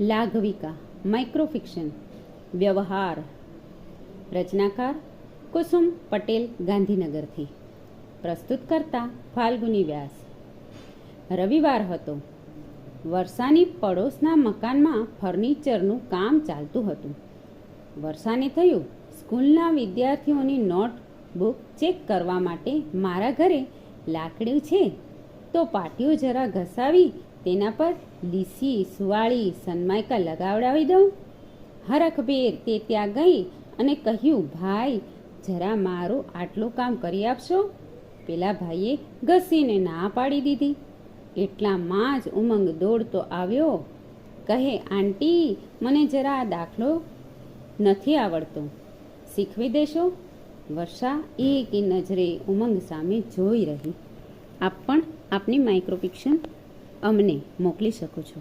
લાઘવિકા માઇક્રોફિક્શન વ્યવહાર, રચનાકાર, કુસુમ પટેલ ગાંધીનગરથી. પ્રસ્તુત કરતા ફાલ્ગુની વ્યાસ. રવિવાર હતો. વર્ષાની પડોશના મકાનમાં ફર્નિચરનું કામ ચાલતું હતું. વર્ષાને થયું, સ્કૂલના વિદ્યાર્થીઓની નોટબુક ચેક કરવા માટે મારા ઘરે લાકડું છે. તો પાટીઓ જરા ઘસાવી, તેના પર લીસી, સુવાળી, સનમાયકા લગાવડાવી દઉં. હરખભેર તે ત્યાં ગઈ અને કહ્યું, ભાઈ, જરા મારું આટલું કામ કરી આપશો? પેલા ભાઈએ ઘસીને ના પાડી દીધી. એટલામાં જ ઉમંગ દોડતો આવ્યો. કહે, આંટી, મને જરા આ દાખલો નથી આવડતો. શીખવી દેશો. વર્ષા એક નજરે ઉમંગ સામે જોઈ રહી. આપ પણ આપની માઇક્રોફિક્શન અમને મોકલી શકો છો.